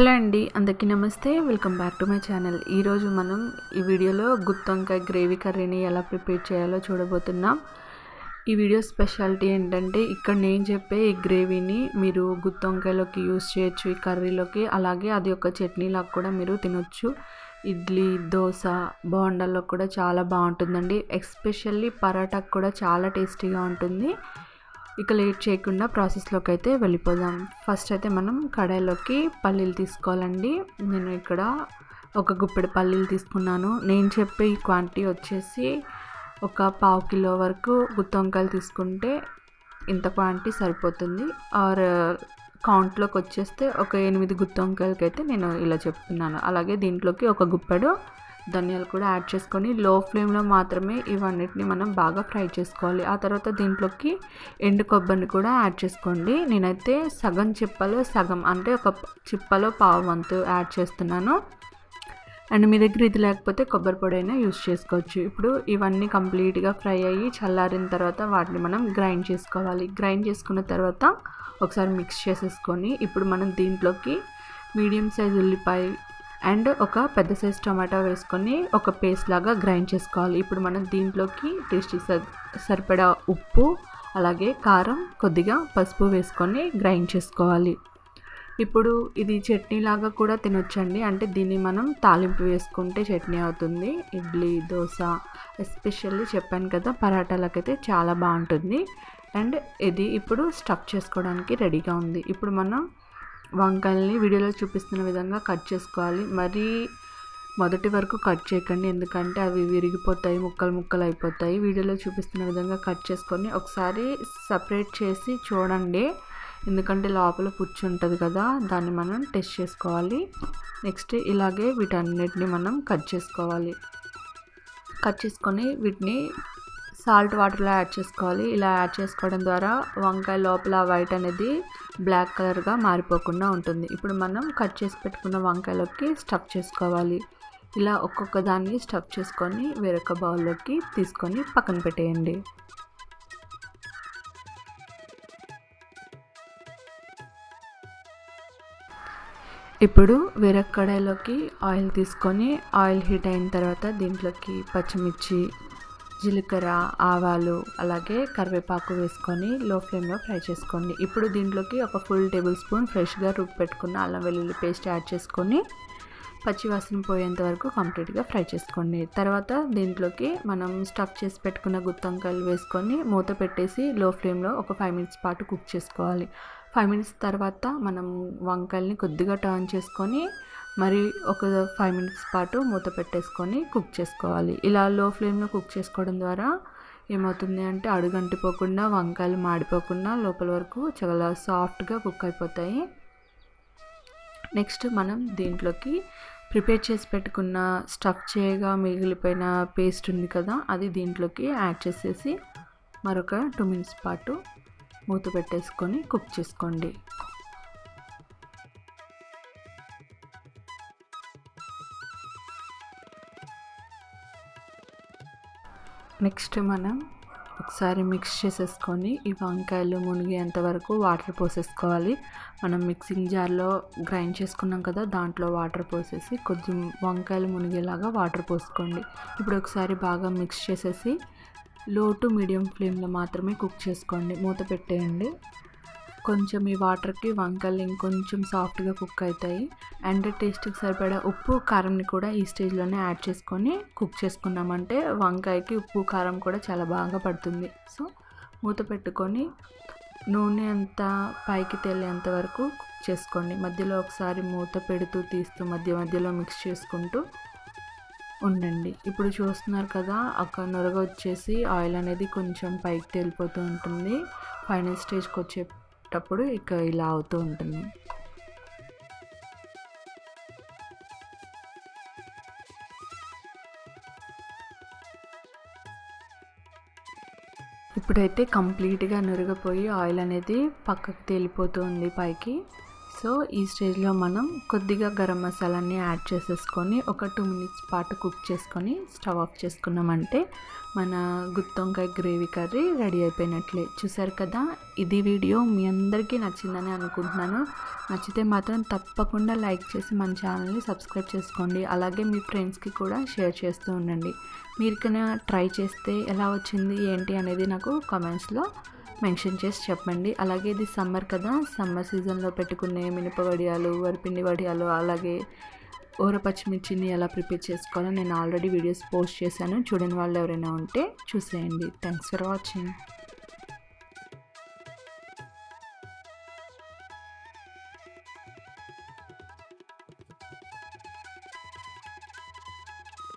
Hello అండి అందరికీ నమస్తే. Welcome back to my channel. ఈరోజు మనం ఈ వీడియోలో గుత్తొంకాయ గ్రేవీ కర్రీని ఎలా ప్రిపేర్ చేయాలో చూడబోతున్నాం. ఈ వీడియో స్పెషాలిటీ ఏంటంటే ఇక్కడ నేను చెప్పే ఈ గ్రేవీని మీరు గుత్తొంకాయలోకి యూస్ చేయొచ్చు ఈ కర్రీలోకి. అలాగే అది ఒక చట్నీలాగా కూడా మీరు తినొచ్చు. ఇడ్లీ దోశ బోండాల్లో కూడా చాలా బాగుంటుందండి. ఎస్పెషల్లీ పరాటాకు కూడా చాలా టేస్టీగా ఉంటుంది. ఇక లేట్ చేయకుండా ప్రాసెస్లోకి అయితే వెళ్ళిపోదాం. ఫస్ట్ అయితే మనం కడాయిలోకి పల్లీలు తీసుకోవాలండి. నేను ఇక్కడ ఒక గుప్పెడు పల్లీలు తీసుకున్నాను. నేను చెప్పే ఈ క్వాంటిటీ వచ్చేసి ఒక పావు కిలో వరకు గుత్తొంకాయలు తీసుకుంటే ఇంత క్వాంటిటీ సరిపోతుంది. ఆర్ కౌంట్లోకి వచ్చేస్తే ఒక ఎనిమిది గుత్తొంకాయలకి అయితే నేను ఇలా చెప్తున్నాను. అలాగే దీంట్లోకి ఒక గుప్పెడు ధనియాలు కూడా యాడ్ చేసుకొని లో ఫ్లేమ్లో మాత్రమే ఇవన్నిటిని మనం బాగా ఫ్రై చేసుకోవాలి. ఆ తర్వాత దీంట్లోకి ఎండు కొబ్బరిని కూడా యాడ్ చేసుకోండి. నేనైతే సగం చిప్పలో సగం అంటే ఒక చిప్పలో పావు వంతు యాడ్ చేస్తున్నాను. అండ్ మీ దగ్గర ఇది లేకపోతే కొబ్బరి పొడి అయినా యూస్ చేసుకోవచ్చు. ఇప్పుడు ఇవన్నీ కంప్లీట్గా ఫ్రై అయ్యి చల్లారిన తర్వాత వాటిని మనం గ్రైండ్ చేసుకోవాలి. గ్రైండ్ చేసుకున్న తర్వాత ఒకసారి మిక్స్ చేసేసుకొని ఇప్పుడు మనం దీంట్లోకి మీడియం సైజ్ ఉల్లిపాయ అండ్ ఒక పెద్ద సైజ్ టమాటా వేసుకొని ఒక పేస్ట్ లాగా గ్రైండ్ చేసుకోవాలి. ఇప్పుడు మనం దీంట్లోకి టేస్ట్ సరిపడా ఉప్పు అలాగే కారం కొద్దిగా పసుపు వేసుకొని గ్రైండ్ చేసుకోవాలి. ఇప్పుడు ఇది చట్నీ లాగా కూడా తినొచ్చండి. అంటే దీన్ని మనం తాలింపు వేసుకుంటే చట్నీ అవుతుంది. ఇడ్లీ దోశ ఎస్పెషల్లీ చెప్పాను కదా పరాటాలకైతే చాలా బాగుంటుంది. అండ్ ఇది ఇప్పుడు స్టఫ్ చేసుకోవడానికి రెడీగా ఉంది. ఇప్పుడు మనం వంకాయల్ని వీడియోలో చూపిస్తున్న విధంగా కట్ చేసుకోవాలి. మరీ మొదటి వరకు కట్ చేయకండి. ఎందుకంటే అవి విరిగిపోతాయి ముక్కలు ముక్కలు అయిపోతాయి. వీడియోలో చూపిస్తున్న విధంగా కట్ చేసుకొని ఒకసారి సపరేట్ చేసి చూడండి. ఎందుకంటే లోపల పుచ్చి ఉంటుంది కదా దాన్ని మనం టెస్ట్ చేసుకోవాలి. నెక్స్ట్ ఇలాగే వీటన్నిటిని మనం కట్ చేసుకోవాలి. కట్ చేసుకొని వీటిని సాల్ట్ వాటర్లో యాడ్ చేసుకోవాలి. ఇలా యాడ్ చేసుకోవడం ద్వారా వంకాయ లోపల వైట్ అనేది బ్లాక్ కలర్గా మారిపోకుండా ఉంటుంది. ఇప్పుడు మనం కట్ చేసి పెట్టుకున్న వంకాయలోకి స్టఫ్ చేసుకోవాలి. ఇలా ఒక్కొక్క దాన్ని స్టఫ్ చేసుకొని వేరొక బౌల్లోకి తీసుకొని పక్కన పెట్టేయండి. ఇప్పుడు వేరొక కడాయిలోకి ఆయిల్ తీసుకొని ఆయిల్ హీట్ అయిన తర్వాత దీంట్లోకి పచ్చిమిర్చి జీలకర్ర ఆవాలు అలాగే కరివేపాకు వేసుకొని లో ఫ్లేమ్లో ఫ్రై చేసుకోండి. ఇప్పుడు దీంట్లోకి ఒక ఫుల్ టేబుల్ స్పూన్ ఫ్రెష్గా రుబ్బు పెట్టుకున్న అల్లం వెల్లుల్లి పేస్ట్ యాడ్ చేసుకొని పచ్చివాసన పోయేంత వరకు కంప్లీట్గా ఫ్రై చేసుకోండి. తర్వాత దీంట్లోకి మనం స్టఫ్ చేసి పెట్టుకున్న గుత్తొంకాయలు వేసుకొని మూత పెట్టేసి లో ఫ్లేమ్లో ఒక ఫైవ్ మినిట్స్ పాటు కుక్ చేసుకోవాలి. ఫైవ్ మినిట్స్ తర్వాత మనం వంకాయల్ని కొద్దిగా టర్న్ చేసుకొని మరి ఒక ఫైవ్ మినిట్స్ పాటు మూత పెట్టేసుకొని కుక్ చేసుకోవాలి. ఇలా లో ఫ్లేమ్లో కుక్ చేసుకోవడం ద్వారా ఏమవుతుంది అంటే అడుగంటిపోకుండా వంకాయలు మాడిపోకుండా లోపల వరకు చాలా సాఫ్ట్గా కుక్ అయిపోతాయి. నెక్స్ట్ మనం దీంట్లోకి ప్రిపేర్ చేసి పెట్టుకున్న స్టఫ్ చేయగా మిగిలిపోయిన పేస్ట్ ఉంది కదా అది దీంట్లోకి యాడ్ చేసేసి మరొక టూ మినిట్స్ పాటు మూత పెట్టేసుకొని కుక్ చేసుకోండి. నెక్స్ట్ మనం ఒకసారి మిక్స్ చేసేసుకొని ఈ వంకాయలు మునిగేంత వరకు వాటర్ పోసేసుకోవాలి. మనం మిక్సింగ్ జార్లో గ్రైండ్ చేసుకున్నాం కదా దాంట్లో వాటర్ పోసేసి కొద్దిగా వంకాయలు మునిగేలాగా వాటర్ పోసుకోండి. ఇప్పుడు ఒకసారి బాగా మిక్స్ చేసేసి లో టు మీడియం ఫ్లేమ్లో మాత్రమే కుక్ చేసుకోండి. మూత పెట్టేయండి. కొంచెం ఈ వాటర్కి వంకాయలు ఇంకొంచెం సాఫ్ట్గా కుక్ అవుతాయి. అండ్ టేస్ట్కి సరిపడా ఉప్పు కారంని కూడా ఈ స్టేజ్లోనే యాడ్ చేసుకొని కుక్ చేసుకున్నామంటే వంకాయకి ఉప్పు కారం కూడా చాలా బాగా పడుతుంది. సో మూత పెట్టుకొని నూనె అంతా పైకి తేలేంత వరకు కుక్ చేసుకోండి. మధ్యలో ఒకసారి మూత పెడుతూ తీస్తూ మధ్య మధ్యలో మిక్స్ చేసుకుంటూ ఉండండి. ఇప్పుడు చూస్తున్నారు కదా ఒక నొరగ వచ్చేసి ఆయిల్ అనేది కొంచెం పైకి తేలిపోతూ ఉంటుంది. ఫైనల్ స్టేజ్కి అప్పుడు ఇక ఇలా అవుతూ ఉంటుంది. ఇప్పుడైతే కంప్లీట్గా నురగపోయి ఆయిల్ అనేది పక్కకు తేలిపోతుంది పైకి. సో ఈ స్టేజ్లో మనం కొద్దిగా గరం మసాలాని యాడ్ చేసేసుకొని ఒక టూ మినిట్స్ పాటు కుక్ చేసుకొని స్టవ్ ఆఫ్ చేసుకున్నామంటే మన గుత్తొంకాయ గ్రేవీ కర్రీ రెడీ అయిపోయినట్లే. చూసారు కదా? ఇది వీడియో మీ అందరికీ నచ్చిందని అనుకుంటున్నాను. నచ్చితే మాత్రం తప్పకుండా లైక్ చేసి మన ఛానల్ని సబ్స్క్రైబ్ చేసుకోండి. అలాగే మీ ఫ్రెండ్స్కి కూడా షేర్ చేస్తూ ఉండండి. మీరు కన్నా ట్రై చేస్తే ఎలా వచ్చింది ఏంటి అనేది నాకు కామెంట్స్లో మెన్షన్ చేసి చెప్పండి. అలాగే ఇది సమ్మర్ కదా సమ్మర్ సీజన్లో పెట్టుకునే మినప వడియాలు వరిపిండి వడియాలు అలాగే ఊర పచ్చిమిర్చిని ఎలా ప్రిపేర్ చేసుకోవాలో నేను ఆల్రెడీ వీడియోస్ పోస్ట్ చేశాను. చూడని వాళ్ళు ఎవరైనా ఉంటే చూసేయండి. Thanks for watching.